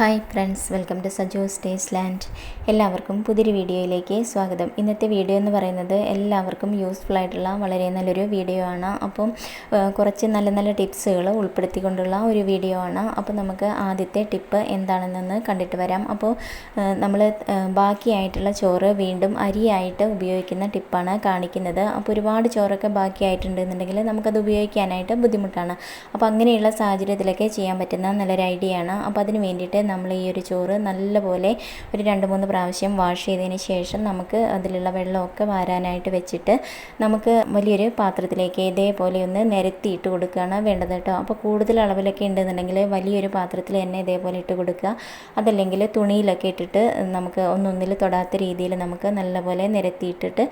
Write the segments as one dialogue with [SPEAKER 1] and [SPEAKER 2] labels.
[SPEAKER 1] Hi friends welcome to Sajo stays land. എല്ലാവർക്കും പുതിയൊരു വീഡിയോയിലേക്ക് സ്വാഗതം. ഇന്നത്തെ വീഡിയോ എന്ന് പറയുന്നത് എല്ലാവർക്കും യൂസ്ഫുൾ ആയിട്ടുള്ള വളരെ നല്ലൊരു വീഡിയോ ആണ്. അപ്പം കുറച്ച് നല്ല നല്ല ടിപ്സുകൾ ഉൾപ്പെടുത്തിക്കൊണ്ടുള്ള ഒരു വീഡിയോ ആണ്. അപ്പോൾ നമുക്ക് ആദ്യത്തെ ടിപ്പ് എന്താണെന്നൊന്ന് കണ്ടിട്ട് വരാം. അപ്പോൾ നമ്മൾ ബാക്കിയായിട്ടുള്ള ചോറ് വീണ്ടും അരിയായിട്ട് ഉപയോഗിക്കുന്ന ടിപ്പാണ് കാണിക്കുന്നത്. അപ്പോൾ ഒരുപാട് ചോറൊക്കെ ബാക്കിയായിട്ടുണ്ടെന്നുണ്ടെങ്കിൽ നമുക്കത് ഉപയോഗിക്കാനായിട്ട് ബുദ്ധിമുട്ടാണ്. അപ്പോൾ അങ്ങനെയുള്ള സാഹചര്യത്തിലൊക്കെ ചെയ്യാൻ പറ്റുന്ന നല്ലൊരു ഐഡിയ ആണ്. അപ്പോൾ അതിന് വേണ്ടിയിട്ട് നമ്മൾ ഈ ഒരു ചോറ് നല്ലപോലെ ഒരു രണ്ട് മൂന്ന് പ്രാവശ്യം വാഷ് ചെയ്തതിന് ശേഷം നമുക്ക് അതിലുള്ള വെള്ളമൊക്കെ വാരാനായിട്ട് വെച്ചിട്ട് നമുക്ക് വലിയൊരു പാത്രത്തിലേക്ക് ഇതേപോലെ ഒന്ന് നിരത്തിയിട്ട് കൊടുക്കുകയാണ് വേണ്ടത് കേട്ടോ. അപ്പോൾ കൂടുതൽ അളവിലൊക്കെ ഉണ്ടെന്നുണ്ടെങ്കിൽ വലിയൊരു പാത്രത്തിൽ തന്നെ ഇതേപോലെ ഇട്ട് കൊടുക്കുക. അതല്ലെങ്കിൽ തുണിയിലൊക്കെ ഇട്ടിട്ട് നമുക്ക് ഒന്നൊന്നിൽ തൊടാത്ത രീതിയിൽ നമുക്ക് നല്ലപോലെ നിരത്തിയിട്ടിട്ട്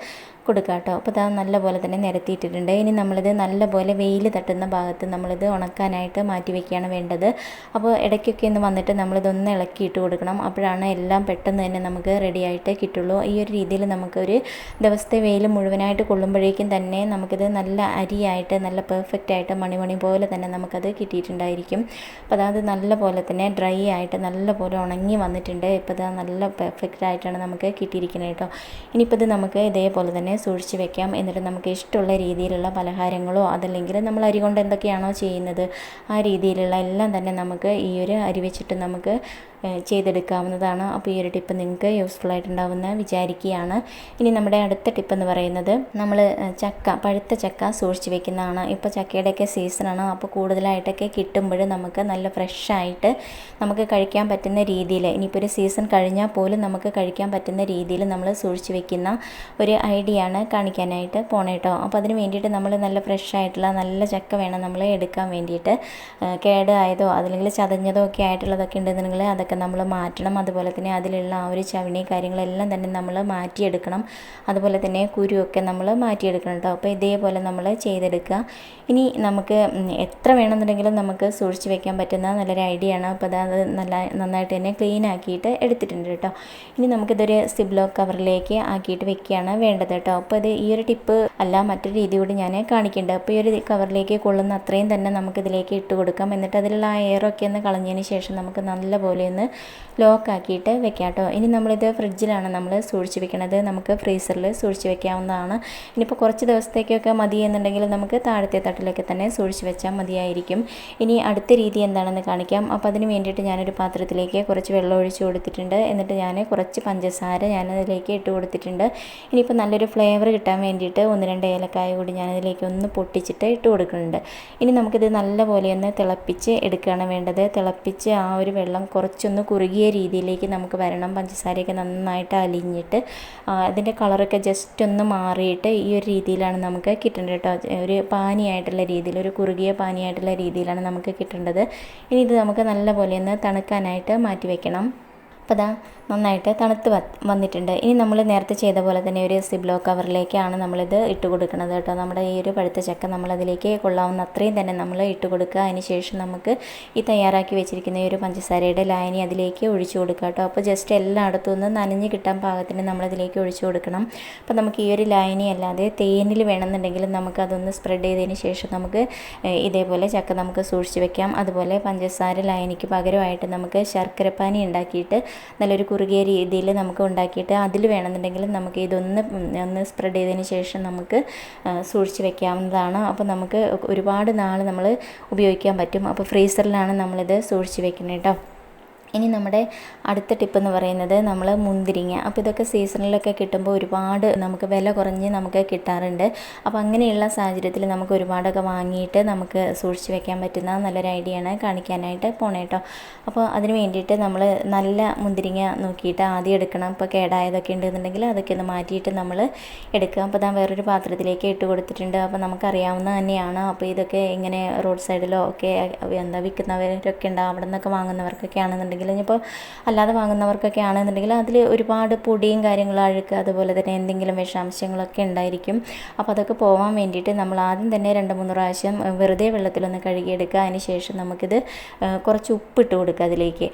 [SPEAKER 1] കൊടുക്കുക കേട്ടോ അപ്പോൾ അത് നല്ലപോലെ തന്നെ നിരത്തിയിട്ടിട്ടുണ്ട്. ഇനി നമ്മളിത് നല്ലപോലെ വെയിൽ തട്ടുന്ന ഭാഗത്ത് നമ്മളിത് ഉണക്കാനായിട്ട് മാറ്റി വയ്ക്കുകയാണ് വേണ്ടത്. അപ്പോൾ ഇടയ്ക്കൊക്കെ ഒന്ന് വന്നിട്ട് നമ്മളിതൊന്ന് ഇളക്കിയിട്ട് കൊടുക്കണം. അപ്പോഴാണ് എല്ലാം പെട്ടെന്ന് തന്നെ നമുക്ക് റെഡിയായിട്ട് കിട്ടുള്ളൂ. ഈ ഒരു രീതിയിൽ നമുക്കൊരു ദിവസത്തെ വെയിൽ മുഴുവനായിട്ട് കൊള്ളുമ്പോഴേക്കും തന്നെ നമുക്കിത് നല്ല അരിയായിട്ട് നല്ല പെർഫെക്റ്റ് ആയിട്ട് മണിമണി പോലെ തന്നെ നമുക്കത് കിട്ടിയിട്ടുണ്ടായിരിക്കും. അപ്പോൾ അതായത് നല്ല പോലെ തന്നെ ഡ്രൈ ആയിട്ട് നല്ല പോലെ ഉണങ്ങി വന്നിട്ടുണ്ട്. ഇപ്പോൾ ഇത് നല്ല പെർഫെക്റ്റ് ആയിട്ടാണ് നമുക്ക് കിട്ടിയിരിക്കുന്നത് കേട്ടോ. ഇനിയിപ്പോൾ ഇത് നമുക്ക് ഇതേപോലെ തന്നെ സൂക്ഷിച്ച് വെക്കാം. എന്നിട്ട് നമുക്ക് ഇഷ്ടമുള്ള രീതിയിലുള്ള പലഹാരങ്ങളോ അതല്ലെങ്കിൽ നമ്മൾ അരി കൊണ്ട് എന്തൊക്കെയാണോ ചെയ്യുന്നത് ആ രീതിയിലുള്ള എല്ലാം തന്നെ നമുക്ക് ഈ ഒരു അരി വെച്ചിട്ട് നമുക്ക് ചെയ്തെടുക്കാവുന്നതാണ്. അപ്പോൾ ഈ ഒരു ടിപ്പ് നിങ്ങൾക്ക് യൂസ്ഫുൾ ആയിട്ടുണ്ടാവുമെന്ന് വിചാരിക്കുകയാണ്. ഇനി നമ്മുടെ അടുത്ത ടിപ്പ് എന്ന് പറയുന്നത് നമ്മൾ ചക്ക പഴുത്ത ചക്ക സൂക്ഷിച്ച് വെക്കുന്നതാണ്. ഇപ്പോൾ ചക്കയുടെയൊക്കെ സീസണാണ് അപ്പോൾ കൂടുതലായിട്ടൊക്കെ കിട്ടുമ്പോൾ നമുക്ക് നല്ല ഫ്രഷായിട്ട് നമുക്ക് കഴിക്കാൻ പറ്റുന്ന രീതിയിൽ ഇനിയിപ്പോൾ ഒരു സീസൺ കഴിഞ്ഞാൽ പോലും നമുക്ക് കഴിക്കാൻ പറ്റുന്ന രീതിയിൽ നമ്മൾ സൂക്ഷിച്ച് വെക്കുന്ന ഒരു ഐഡിയ ആണ് കാണിക്കാനായിട്ട് പോണേ കേട്ടോ അപ്പോൾ അതിന് വേണ്ടിയിട്ട് നമ്മൾ നല്ല ഫ്രഷ് ആയിട്ടുള്ള നല്ല ചക്ക വേണം നമ്മൾ എടുക്കാൻ വേണ്ടിയിട്ട്. കേട് കേടായതോ അതല്ലെങ്കിൽ ചതഞ്ഞതോ ഒക്കെ ആയിട്ടുള്ളതൊക്കെ ഉണ്ടെന്നുണ്ടെങ്കിൽ അതൊക്കെ നമ്മൾ മാറ്റണം. അതുപോലെ തന്നെ അതിലുള്ള ആ ഒരു ചവിണി കാര്യങ്ങളെല്ലാം തന്നെ നമ്മൾ മാറ്റിയെടുക്കണം. അതുപോലെ തന്നെ കുരുവൊക്കെ നമ്മൾ മാറ്റിയെടുക്കണം കേട്ടോ അപ്പോൾ ഇതേപോലെ നമ്മൾ ചെയ്തെടുക്കുക. ഇനി നമുക്ക് എത്ര വേണമെന്നുണ്ടെങ്കിലും നമുക്ക് സൂക്ഷിച്ച് വെക്കാൻ പറ്റുന്ന നല്ലൊരു ഐഡിയ ആണ്. അപ്പോൾ അത് നല്ല നന്നായിട്ട് തന്നെ ക്ലീൻ ആക്കിയിട്ട് എടുത്തിട്ടുണ്ട് കേട്ടോ ഇനി നമുക്കിതൊരു സിബ്ലോ കവറിലേക്ക് ആക്കിയിട്ട് വെക്കുകയാണ് വേണ്ടത് അപ്പോൾ ഇത് ഈ ഒരു ടിപ്പ് അല്ല മറ്റൊരു രീതി കൂടി ഞാൻ കാണിക്കുന്നുണ്ട് അപ്പോൾ ഈ ഒരു കവറിലേക്ക് കൊള്ളുന്ന അത്രയും തന്നെ നമുക്കിതിലേക്ക് ഇട്ട് കൊടുക്കാം. എന്നിട്ട് അതിലുള്ള ആ എയറൊക്കെ ഒന്ന് കളഞ്ഞതിന് ശേഷം നമുക്ക് നല്ലപോലെ ഒന്ന് ലോക്കാക്കിയിട്ട് വെക്കാം കേട്ടോ. ഇനി നമ്മളിത് ഫ്രിഡ്ജിലാണ് നമ്മൾ സൂക്ഷിച്ച് വെക്കണത്. നമുക്ക് ഫ്രീസറിൽ സൂക്ഷിച്ച് വെക്കാവുന്നതാണ്. ഇനിയിപ്പോൾ കുറച്ച് ദിവസത്തേക്കൊക്കെ മതി എന്നുണ്ടെങ്കിൽ നമുക്ക് താഴത്തെ തട്ടിലൊക്കെ തന്നെ സൂക്ഷിച്ച് വെച്ചാൽ മതിയായിരിക്കും. ഇനി അടുത്ത രീതി എന്താണെന്ന് കാണിക്കാം. അപ്പോൾ അതിന് വേണ്ടിയിട്ട് ഞാനൊരു പാത്രത്തിലേക്ക് കുറച്ച് വെള്ളം ഒഴിച്ച് കൊടുത്തിട്ടുണ്ട്. എന്നിട്ട് ഞാൻ കുറച്ച് പഞ്ചസാര ഞാനതിലേക്ക് ഇട്ട് കൊടുത്തിട്ടുണ്ട്. ഇനിയിപ്പോൾ നല്ലൊരു ഫ്ലേവർ കിട്ടാൻ വേണ്ടിയിട്ട് ഒന്ന് രണ്ട് ഏലക്കായ കൂടി ഞാനതിലേക്ക് ഒന്ന് പൊട്ടിച്ചിട്ട് ഇട്ട് കൊടുക്കുന്നുണ്ട്. ഇനി നമുക്കിത് നല്ലപോലെ ഒന്ന് തിളപ്പിച്ച് എടുക്കുകയാണ് വേണ്ടത്. തിളപ്പിച്ച് ആ ഒരു വെള്ളം കുറച്ചൊന്ന് കുറുകിയ രീതിയിലേക്ക് നമുക്ക് വരണം. പഞ്ചസാരയൊക്കെ നന്നായിട്ട് അലിഞ്ഞിട്ട് അതിന്റെ കളറൊക്കെ ജസ്റ്റ് ഒന്ന് മാറിയിട്ട് ഈ ഒരു രീതിയിലാണ് നമുക്ക് കിട്ടേണ്ടത് കേട്ടോ. ഒരു പാനിയായിട്ടുള്ള രീതിയിൽ ഒരു കുറുകിയ പാനിയായിട്ടുള്ള രീതിയിലാണ് നമുക്ക് കിട്ടേണ്ടത്. ഇനി ഇത് നമുക്ക് നല്ലപോലെ ഒന്ന് തണുക്കാനായിട്ട് മാറ്റി വെക്കണം. അപ്പോൾ അതാ നന്നായിട്ട് തണുത്ത് വന്നിട്ടുണ്ട്. ഇനി നമ്മൾ നേരത്തെ ചെയ്ത പോലെ തന്നെ ഒരു സിബ്ലോ കവറിലേക്കാണ് നമ്മളിത് ഇട്ട് കൊടുക്കുന്നത് കേട്ടോ. നമ്മുടെ ഈ ഒരു പഴുത്ത ചക്ക നമ്മളതിലേക്ക് കൊള്ളാവുന്ന അത്രയും തന്നെ നമ്മൾ ഇട്ട് കൊടുക്കുക. അതിന് ശേഷം നമുക്ക് ഈ തയ്യാറാക്കി വെച്ചിരിക്കുന്ന ഈ ഒരു പഞ്ചസാരയുടെ ലായനി അതിലേക്ക് ഒഴിച്ചു കൊടുക്കുക കേട്ടോ. അപ്പോൾ ജസ്റ്റ് എല്ലായിടത്തു നിന്ന് നനഞ്ഞ് കിട്ടാൻ പാകത്തിന് നമ്മളതിലേക്ക് ഒഴിച്ചു കൊടുക്കണം. അപ്പോൾ നമുക്ക് ഈ ഒരു ലായനി അല്ലാതെ തേനിൽ വേണമെന്നുണ്ടെങ്കിൽ നമുക്ക് അതൊന്ന് സ്പ്രെഡ് ചെയ്തതിന് ശേഷം നമുക്ക് ഇതേപോലെ ചക്ക നമുക്ക് സൂക്ഷിച്ച് വെക്കാം. അതുപോലെ പഞ്ചസാര ലായനിക്ക് പകരമായിട്ട് നമുക്ക് ശർക്കരപ്പാനി ഉണ്ടാക്കിയിട്ട് നല്ലൊരു കുറുകിയ രീതിയിൽ നമുക്ക് ഉണ്ടാക്കിയിട്ട് അതിൽ വേണമെന്നുണ്ടെങ്കിൽ നമുക്ക് ഇതൊന്ന് ഒന്ന് സ്പ്രെഡ് ചെയ്തതിന് ശേഷം നമുക്ക് സൂക്ഷിച്ച് വെക്കാവുന്നതാണ്. അപ്പോൾ നമുക്ക് ഒരുപാട് നാൾ നമ്മൾ ഉപയോഗിക്കാൻ പറ്റും. അപ്പോൾ ഫ്രീസറിലാണ് നമ്മളിത് സൂക്ഷിച്ച് വെക്കുന്നത് കേട്ടോ. ഇനി നമ്മുടെ അടുത്ത ടിപ്പ് എന്ന് പറയുന്നത് നമ്മൾ മുന്തിരിങ്ങ. അപ്പോൾ ഇതൊക്കെ സീസണിലൊക്കെ കിട്ടുമ്പോൾ ഒരുപാട് നമുക്ക് വില കുറഞ്ഞ് നമുക്ക് കിട്ടാറുണ്ട്. അപ്പോൾ അങ്ങനെയുള്ള സാഹചര്യത്തിൽ നമുക്ക് ഒരുപാടൊക്കെ വാങ്ങിയിട്ട് നമുക്ക് സൂക്ഷിച്ച് വെക്കാൻ പറ്റുന്ന നല്ലൊരു ഐഡിയ ആണ് കാണിക്കാനായിട്ട് പോണേ കേട്ടോ അപ്പോൾ അതിന് വേണ്ടിയിട്ട് നമ്മൾ നല്ല മുന്തിരിങ്ങ നോക്കിയിട്ട് ആദ്യം എടുക്കണം. ഇപ്പോൾ കേടായതൊക്കെ ഉണ്ടെന്നുണ്ടെങ്കിൽ അതൊക്കെ ഒന്ന് മാറ്റിയിട്ട് നമ്മൾ എടുക്കുക. അപ്പോൾ ഞാൻ വേറൊരു പാത്രത്തിലേക്ക് ഇട്ട് കൊടുത്തിട്ടുണ്ട്. അപ്പോൾ നമുക്കറിയാവുന്ന തന്നെയാണ്. അപ്പോൾ ഇതൊക്കെ ഇങ്ങനെ റോഡ് സൈഡിലോ ഒക്കെ എന്താ വിൽക്കുന്നവരൊക്കെ ഉണ്ടാവും. അവിടെ നിന്നൊക്കെ വാങ്ങുന്നവർക്കൊക്കെ ആണെന്നുണ്ടെങ്കിൽ ഇനിയിപ്പോൾ അല്ലാതെ വാങ്ങുന്നവർക്കൊക്കെ ആണെന്നുണ്ടെങ്കിൽ അതിൽ ഒരുപാട് പൊടിയും കാര്യങ്ങളും അഴുക്ക് അതുപോലെ തന്നെ എന്തെങ്കിലും വിഷാംശങ്ങളൊക്കെ ഉണ്ടായിരിക്കും. അപ്പോൾ അതൊക്കെ പോകാൻ വേണ്ടിയിട്ട് നമ്മൾ ആദ്യം തന്നെ രണ്ട് മൂന്ന് പ്രാവശ്യം വെറുതെ വെള്ളത്തിലൊന്ന് കഴുകിയെടുക്കുക. അതിന് ശേഷം നമുക്കിത് കുറച്ച് ഉപ്പിട്ട് കൊടുക്കുക അതിലേക്ക്.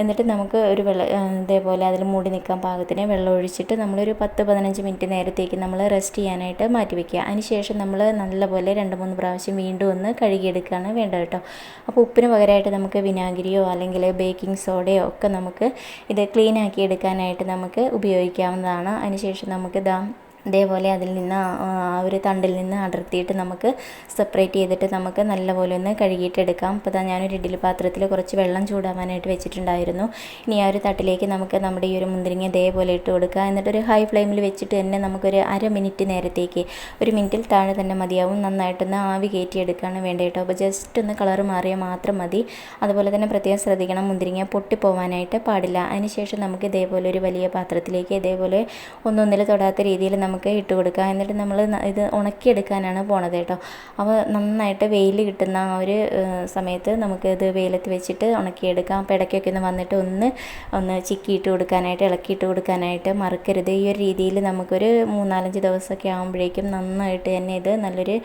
[SPEAKER 1] എന്നിട്ട് നമുക്ക് ഒരു വെള്ള ഇതേപോലെ അതിൽ മൂടി നിൽക്കാൻ പാകത്തിന് വെള്ളം ഒഴിച്ചിട്ട് നമ്മളൊരു പത്ത് പതിനഞ്ച് മിനിറ്റ് നേരത്തേക്ക് നമ്മൾ റെസ്റ്റ് ചെയ്യാനായിട്ട് മാറ്റി വയ്ക്കുക. അതിന് ശേഷം നമ്മൾ നല്ലപോലെ രണ്ട് മൂന്ന് പ്രാവശ്യം വീണ്ടും ഒന്ന് കഴുകിയെടുക്കുകയാണ് വേണ്ടത് കേട്ടോ. അപ്പോൾ ഉപ്പിന് പകരമായിട്ട് നമുക്ക് വിനാഗിരിയോ അല്ലെങ്കിൽ ബേക്കിംഗ് ബേക്കിംഗ് സോഡയോ ഒക്കെ നമുക്ക് ഇത് ക്ലീൻ ആക്കി എടുക്കാനായിട്ട് നമുക്ക് ഉപയോഗിക്കാവുന്നതാണ്. അതിനുശേഷം നമുക്ക് ഇതാ ഇതേപോലെ അതിൽ നിന്ന് ആ ഒരു തണ്ടിൽ നിന്ന് അടർത്തിയിട്ട് നമുക്ക് സെപ്പറേറ്റ് ചെയ്തിട്ട് നമുക്ക് നല്ലപോലെ ഒന്ന് കഴുകിയിട്ടെടുക്കാം അപ്പോൾ ഇതാ ഞാനൊരു ഇഡ്ഡലി പാത്രത്തിൽ കുറച്ച് വെള്ളം ചൂടാവാനായിട്ട് വെച്ചിട്ടുണ്ടായിരുന്നു. ഇനി ആ ഒരു തട്ടിലേക്ക് നമുക്ക് നമ്മുടെ ഈ ഒരു മുന്തിരിങ്ങ ഇതേപോലെ ഇട്ട് കൊടുക്കുക. എന്നിട്ടൊരു ഹൈ ഫ്ലെയിമിൽ വെച്ചിട്ട് തന്നെ നമുക്കൊരു അര മിനിറ്റ് നേരത്തേക്ക് ഒരു മിനിറ്റിൽ താഴെ തന്നെ മതിയാവും. നന്നായിട്ടൊന്ന് ആവി കയറ്റി എടുക്കുകയാണ് വേണ്ടത് കേട്ടോ. അപ്പോൾ ജസ്റ്റ് ഒന്ന് കളർ മാറിയാൽ മാത്രം മതി. അതുപോലെ തന്നെ പ്രത്യേകം ശ്രദ്ധിക്കണം മുന്തിരിങ്ങ പൊട്ടിപ്പോവാനായിട്ട് പാടില്ല. അതിനുശേഷം നമുക്ക് ഇതേപോലെ ഒരു വലിയ പാത്രത്തിലേക്ക് ഇതേപോലെ ഒന്നൊന്നിൽ തൊടാത്ത രീതിയിൽ നമുക്ക് ഇട്ട് കൊടുക്കുക. എന്നിട്ട് നമ്മൾ ഇത് ഉണക്കിയെടുക്കാനാണ് പോണത് കേട്ടോ. അപ്പോൾ നന്നായിട്ട് വെയിൽ കിട്ടുന്ന ആ ഒരു സമയത്ത് നമുക്കിത് വെയിലത്ത് വെച്ചിട്ട് ഉണക്കിയെടുക്കാം. അപ്പോൾ ഇടയ്ക്കൊക്കെ ഒന്ന് വന്നിട്ട് ഒന്ന് ഒന്ന് ചിക്കിയിട്ട് കൊടുക്കാനായിട്ട് ഇളക്കിയിട്ട് കൊടുക്കാനായിട്ട് മറക്കരുത്. ഈ ഒരു രീതിയിൽ നമുക്കൊരു മൂന്നാലഞ്ച് ദിവസമൊക്കെ ആകുമ്പോഴേക്കും നന്നായിട്ട് തന്നെ ഇത് നല്ലൊരു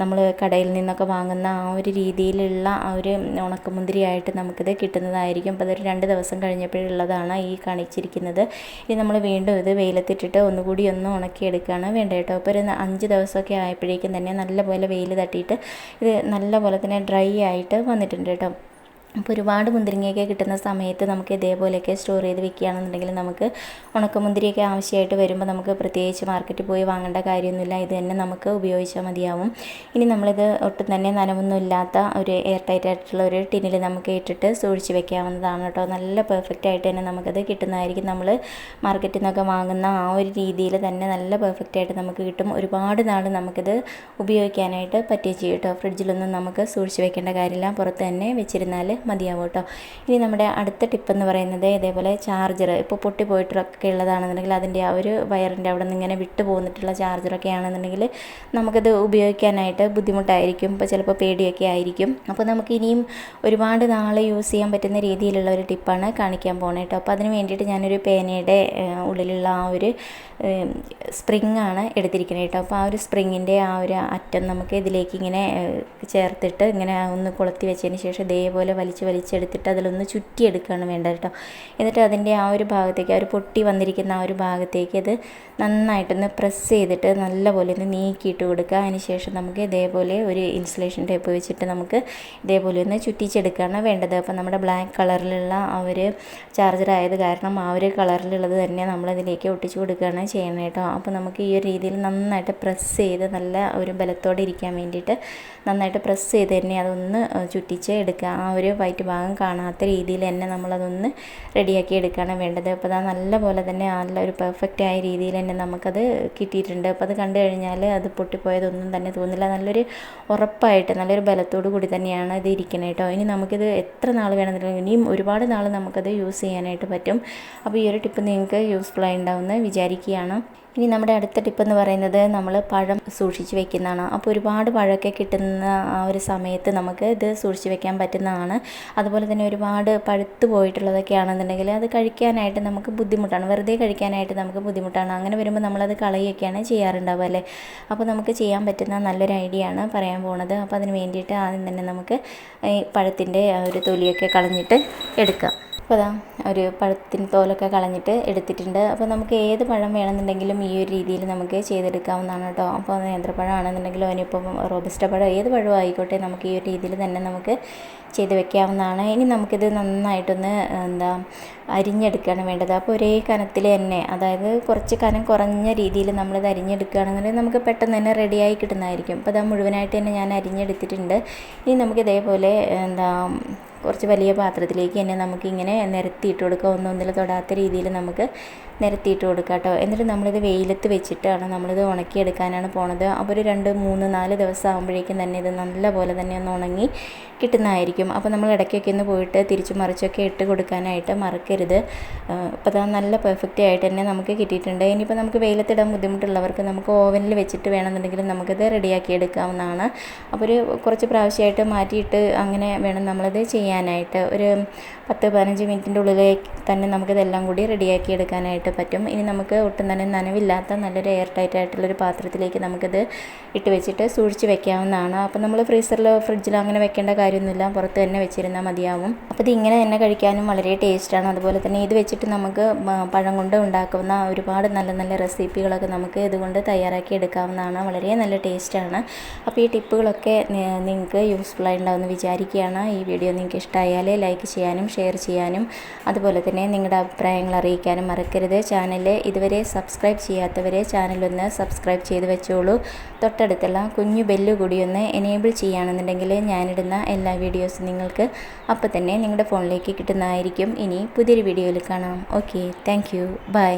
[SPEAKER 1] നമ്മൾ കടയിൽ നിന്നൊക്കെ വാങ്ങുന്ന ആ ഒരു രീതിയിലുള്ള ആ ഒരു ഉണക്കമുന്തിരിയായിട്ട് നമുക്കിത് കിട്ടുന്നതായിരിക്കും. അപ്പോൾ അതൊരു രണ്ട് ദിവസം കഴിഞ്ഞപ്പോഴുള്ളതാണ് ഈ കാണിച്ചിരിക്കുന്നത്. ഇനി നമ്മൾ വീണ്ടും ഇത് വെയിലത്തിട്ടിട്ട് ഒന്നുകൂടി ഒന്ന് ഉണക്കി എടുക്കുകയാണ് വേണ്ടത് കേട്ടോ. അപ്പോൾ ഒരു അഞ്ച് ദിവസമൊക്കെ ആയപ്പോഴേക്കും തന്നെ നല്ലപോലെ വെയിൽ തട്ടിയിട്ട് ഇത് നല്ലപോലെ തന്നെ ഡ്രൈ ആയിട്ട് വന്നിട്ടുണ്ട് കേട്ടോ. അപ്പോൾ ഒരുപാട് മുന്തിരിങ്ങയൊക്കെ കിട്ടുന്ന സമയത്ത് നമുക്ക് ഇതേപോലെയൊക്കെ സ്റ്റോർ ചെയ്ത് വെക്കുകയാണെന്നുണ്ടെങ്കിൽ നമുക്ക് ഉണക്കമുന്തിരിയൊക്കെ ആവശ്യമായിട്ട് വരുമ്പോൾ നമുക്ക് പ്രത്യേകിച്ച് മാർക്കറ്റിൽ പോയി വാങ്ങേണ്ട കാര്യമൊന്നുമില്ല. ഇത് തന്നെ നമുക്ക് ഉപയോഗിച്ചാൽ മതിയാവും. ഇനി നമ്മളിത് ഒട്ടും തന്നെ നനവൊന്നും ഇല്ലാത്ത ഒരു എയർ ടൈറ്റ് ആയിട്ടുള്ള ഒരു ടിന്നിൽ നമുക്ക് ഇട്ടിട്ട് സൂക്ഷിച്ച് വെക്കാവുന്നതാണ് കേട്ടോ. നല്ല പെർഫെക്റ്റ് ആയിട്ട് തന്നെ നമുക്കത് കിട്ടുന്നതായിരിക്കും. നമ്മൾ മാർക്കറ്റിൽ നിന്നൊക്കെ വാങ്ങുന്ന ആ ഒരു രീതിയിൽ തന്നെ നല്ല പെർഫെക്റ്റ് ആയിട്ട് നമുക്ക് കിട്ടും. ഒരുപാട് നാൾ നമുക്കിത് ഉപയോഗിക്കാനായിട്ട് പറ്റുകയും ചെയ്യും കേട്ടോ. ഫ്രിഡ്ജിലൊന്നും നമുക്ക് സൂക്ഷിച്ച് വെക്കേണ്ട കാര്യമില്ല. പുറത്ത് തന്നെ വെച്ചിരുന്നാൽ മതിയാവും കേട്ടോ. ഇനി നമ്മുടെ അടുത്ത ടിപ്പ് എന്ന് പറയുന്നത് ഇതേപോലെ ചാർജർ ഇപ്പോൾ പൊട്ടിപ്പോയിട്ടൊക്കെ ഉള്ളതാണെന്നുണ്ടെങ്കിൽ അതിന്റെ ആ ഒരു വയറിന്റെ അവിടെ നിന്ന് ഇങ്ങനെ വിട്ടു പോന്നിട്ടുള്ള ചാർജറൊക്കെ ആണെന്നുണ്ടെങ്കിൽ നമുക്കത് ഉപയോഗിക്കാനായിട്ട് ബുദ്ധിമുട്ടായിരിക്കും. ഇപ്പോൾ ചിലപ്പോൾ പേടിയൊക്കെ ആയിരിക്കും. അപ്പോൾ നമുക്ക് ഇനിയും ഒരുപാട് നാൾ യൂസ് ചെയ്യാൻ പറ്റുന്ന രീതിയിലുള്ള ഒരു ടിപ്പാണ് കാണിക്കാൻ പോകുന്നത് കേട്ടോ. അപ്പോൾ അതിന് വേണ്ടിയിട്ട് ഞാനൊരു പേനയുടെ ഉള്ളിലുള്ള ആ ഒരു സ്പ്രിങ് ആണ് എടുത്തിരിക്കുന്നത് കേട്ടോ. അപ്പോൾ ആ ഒരു സ്പ്രിങ്ങിന്റെ ആ ഒരു അറ്റം നമുക്ക് ഇതിലേക്ക് ഇങ്ങനെ ചേർത്തിട്ട് ഇങ്ങനെ ഒന്ന് കൊളുത്തി വെച്ചതിന് ശേഷം ഇതേപോലെ വലിച്ച് വലിച്ചെടുത്തിട്ട് അതിലൊന്ന് ചുറ്റിയെടുക്കുകയാണ് വേണ്ടത് കേട്ടോ. എന്നിട്ട് അതിന്റെ ആ ഒരു ഭാഗത്തേക്ക് ആ ഒരു പൊട്ടി വന്നിരിക്കുന്ന ആ ഒരു ഭാഗത്തേക്ക് അത് നന്നായിട്ടൊന്ന് പ്രസ് ചെയ്തിട്ട് നല്ലപോലെ ഒന്ന് നീക്കിയിട്ട് കൊടുക്കുക. അതിനുശേഷം നമുക്ക് ഇതേപോലെ ഒരു ഇൻസുലേഷൻ ടേപ്പ് വെച്ചിട്ട് നമുക്ക് ഇതേപോലെ ഒന്ന് ചുറ്റിച്ചെടുക്കുകയാണ് വേണ്ടത്. അപ്പോൾ നമ്മുടെ ബ്ലാക്ക് കളറിലുള്ള ആ ഒരു ചാർജർ കാരണം ആ ഒരു കളറിലുള്ളത് തന്നെ നമ്മളതിലേക്ക് ഒട്ടിച്ചു കൊടുക്കുകയാണ് ചെയ്യണം കേട്ടോ. അപ്പോൾ നമുക്ക് ഈ ഒരു രീതിയിൽ നന്നായിട്ട് പ്രസ് ചെയ്ത് നല്ല ഒരു ബലത്തോടെ ഇരിക്കാൻ വേണ്ടിയിട്ട് നന്നായിട്ട് പ്രസ് ചെയ്ത് തന്നെ അതൊന്ന് ചുറ്റിച്ച് എടുക്കുക. ആ ഒരു വൈറ്റ് ഭാഗം കാണാത്ത രീതിയിൽ തന്നെ നമ്മളതൊന്ന് റെഡിയാക്കി എടുക്കുകയാണ് വേണ്ടത്. അപ്പോൾ അത് നല്ല പോലെ തന്നെ നല്ല ഒരു പെർഫെക്റ്റ് ആയ രീതിയിൽ തന്നെ നമുക്കത് കിട്ടിയിട്ടുണ്ട്. അപ്പോൾ അത് കണ്ടു കഴിഞ്ഞാൽ അത് പൊട്ടിപ്പോയതൊന്നും തന്നെ തോന്നില്ല. നല്ലൊരു ഉറപ്പായിട്ട് നല്ലൊരു ബലത്തോടു കൂടി തന്നെയാണ് ഇത് ഇരിക്കുന്നത് കേട്ടോ ഇനി നമുക്കിത് എത്ര നാൾ വേണമെന്നുണ്ടെങ്കിൽ ഇനിയും ഒരുപാട് നാൾ നമുക്കത് യൂസ് ചെയ്യാനായിട്ട് പറ്റും. അപ്പോൾ ഈ ഒരു ടിപ്പ് നിങ്ങൾക്ക് യൂസ്ഫുൾ ആയി ഉണ്ടാവുമെന്ന് വിചാരിക്കുകയാണ്. ഇനി നമ്മുടെ അടുത്ത ടിപ്പ് എന്ന് പറയുന്നത് നമ്മൾ പഴം സൂക്ഷിച്ച് വെക്കുന്നതാണ്. അപ്പോൾ ഒരുപാട് പഴമൊക്കെ കിട്ടുന്ന ആ ഒരു സമയത്ത് നമുക്ക് ഇത് സൂക്ഷിച്ച് വെക്കാൻ പറ്റുന്നതാണ്. അതുപോലെ തന്നെ ഒരുപാട് പഴുത്തു പോയിട്ടുള്ളതൊക്കെ ആണെന്നുണ്ടെങ്കിൽ അത് കഴിക്കാനായിട്ട് നമുക്ക് ബുദ്ധിമുട്ടാണ്. വെറുതെ കഴിക്കാനായിട്ട് നമുക്ക് ബുദ്ധിമുട്ടാണ്. അങ്ങനെ വരുമ്പോൾ നമ്മളത് കളയുകയൊക്കെയാണ് ചെയ്യാറുണ്ടാവുക അല്ലേ? അപ്പോൾ നമുക്ക് ചെയ്യാൻ പറ്റുന്ന നല്ലൊരു ഐഡിയ ആണ് പറയാൻ പോകുന്നത് അപ്പോൾ അതിന് വേണ്ടിയിട്ട് ആദ്യം തന്നെ നമുക്ക് ഈ പഴത്തിന്റെ ഒരു തൊലിയൊക്കെ കളഞ്ഞിട്ട് എടുക്കാം. അപ്പോൾ അതാ ഒരു പഴത്തിന് തോലൊക്കെ കളഞ്ഞിട്ട് എടുത്തിട്ടുണ്ട്. അപ്പോൾ നമുക്ക് ഏത് പഴം വേണമെന്നുണ്ടെങ്കിലും ഈ ഒരു രീതിയിൽ നമുക്ക് ചെയ്തെടുക്കാവുന്നതാണ് കേട്ടോ. അപ്പോൾ നേന്ത്രപ്പഴം ആണെന്നുണ്ടെങ്കിലും അതിനിപ്പം റോബസ്റ്റ പഴം ഏത് പഴവും ആയിക്കോട്ടെ നമുക്ക് ഈ ഒരു രീതിയിൽ തന്നെ നമുക്ക് ചെയ്ത് വെക്കാവുന്നതാണ്. ഇനി നമുക്കിത് നന്നായിട്ടൊന്ന് എന്താ അരിഞ്ഞെടുക്കുകയാണ് വേണ്ടത്. അപ്പോൾ ഒരേ കനത്തിൽ തന്നെ അതായത് കുറച്ച് കനം കുറഞ്ഞ രീതിയിൽ നമ്മളിത് അരിഞ്ഞെടുക്കുകയാണെന്നുണ്ടെങ്കിൽ നമുക്ക് പെട്ടെന്ന് തന്നെ റെഡിയായി കിട്ടുന്നതായിരിക്കും. അപ്പോൾ അത് മുഴുവനായിട്ട് തന്നെ ഞാൻ അരിഞ്ഞെടുത്തിട്ടുണ്ട്. ഇനി നമുക്ക് ഇതേപോലെ എന്താ കുറച്ച് വലിയ പാത്രത്തിലേക്ക് തന്നെ നമുക്കിങ്ങനെ നിരത്തിയിട്ട് കൊടുക്കുക ഒന്നൊന്നിൽ തൊടാത്ത രീതിയിൽ നമുക്ക് നിരത്തിയിട്ട് കൊടുക്കുക കേട്ടോ. എന്നിട്ട് നമ്മളിത് വെയിലത്ത് വെച്ചിട്ടാണ് നമ്മളിത് ഉണക്കിയെടുക്കാനാണ് പോണത്. അപ്പോൾ ഒരു രണ്ട് മൂന്ന് നാല് ദിവസം ആകുമ്പോഴേക്കും തന്നെ ഇത് നല്ല പോലെ തന്നെ ഒന്ന് ഉണങ്ങി കിട്ടുന്നതായിരിക്കും. അപ്പോൾ നമ്മൾ ഇടയ്ക്കൊക്കെ ഒന്ന് പോയിട്ട് തിരിച്ചു മറിച്ചൊക്കെ ഇട്ട് കൊടുക്കാനായിട്ട് മറക്കരുത്. അപ്പോൾ അത് നല്ല പെർഫെക്റ്റ് ആയിട്ട് തന്നെ നമുക്ക് കിട്ടിയിട്ടുണ്ട്. ഇനിയിപ്പോൾ നമുക്ക് വെയിലത്തിടാൻ ബുദ്ധിമുട്ടുള്ളവർക്ക് നമുക്ക് ഓവനിൽ വെച്ചിട്ട് വേണമെന്നുണ്ടെങ്കിൽ നമുക്കിത് റെഡിയാക്കി എടുക്കാവുന്നതാണ്. അപ്പോൾ ഒരു കുറച്ച് പ്രാവശ്യമായിട്ട് മാറ്റിയിട്ട് അങ്ങനെ വേണം നമ്മളത് ചെയ്യാനായിട്ട് ഒരു പത്ത് പതിനഞ്ച് മിനിറ്റിന്റെ ഉള്ളിലേക്ക് തന്നെ നമുക്കിതെല്ലാം കൂടി റെഡിയാക്കി എടുക്കാനായിട്ട് പറ്റും. ഇനി നമുക്ക് ഒട്ടും തന്നെ നനവില്ലാത്ത നല്ലൊരു എയർ ടൈറ്റ് ആയിട്ടുള്ളൊരു പാത്രത്തിലേക്ക് നമുക്കിത് ഇട്ട് വെച്ചിട്ട് സൂക്ഷിച്ച് വെക്കാവുന്നതാണ്. അപ്പോൾ നമ്മൾ ഫ്രീസറിലോ ഫ്രിഡ്ജിലോ അങ്ങനെ വെക്കേണ്ട കാര്യമൊന്നുമില്ല. പുറത്ത് തന്നെ വെച്ചിരുന്നാൽ മതിയാവും. അപ്പോൾ ഇത് ഇങ്ങനെ തന്നെ കഴിക്കാനും വളരെ ടേസ്റ്റാണ് അതുപോലെ തന്നെ ഇത് വെച്ചിട്ട് നമുക്ക് പഴം കൊണ്ട് ഉണ്ടാക്കുന്ന ഒരുപാട് നല്ല നല്ല റെസിപ്പികളൊക്കെ നമുക്ക് ഇതുകൊണ്ട് തയ്യാറാക്കി എടുക്കാവുന്നതാണ്. വളരെ നല്ല ടേസ്റ്റാണ് അപ്പോൾ ഈ ടിപ്പുകളൊക്കെ നിങ്ങൾക്ക് യൂസ്ഫുൾ ആയിട്ടുണ്ടാവുമെന്ന് വിചാരിക്കുകയാണ്. ഈ വീഡിയോ നിങ്ങൾക്ക് ഇഷ്ടമായാൽ ലൈക്ക് ചെയ്യാനും ഷെയർ ചെയ്യാനും അതുപോലെ തന്നെ നിങ്ങളുടെ അഭിപ്രായങ്ങൾ അറിയിക്കാനും മറക്കരുത്. ചാനൽ ഇതുവരെ സബ്സ്ക്രൈബ് ചെയ്യാത്തവരെ ചാനലൊന്ന് സബ്സ്ക്രൈബ് ചെയ്ത് വെച്ചോളൂ. തൊട്ടടുത്തുള്ള കുഞ്ഞു ബെല്ല് കൂടി ഒന്ന് എനേബിൾ ചെയ്യുകയാണെന്നുണ്ടെങ്കിൽ ഞാനിടുന്ന എല്ലാ വീഡിയോസും നിങ്ങൾക്ക് അപ്പോൾ തന്നെ നിങ്ങളുടെ ഫോണിലേക്ക് കിട്ടുന്നതായിരിക്കും. ഇനി പുതിയൊരു വീഡിയോയിൽ കാണാം. Okay thank bye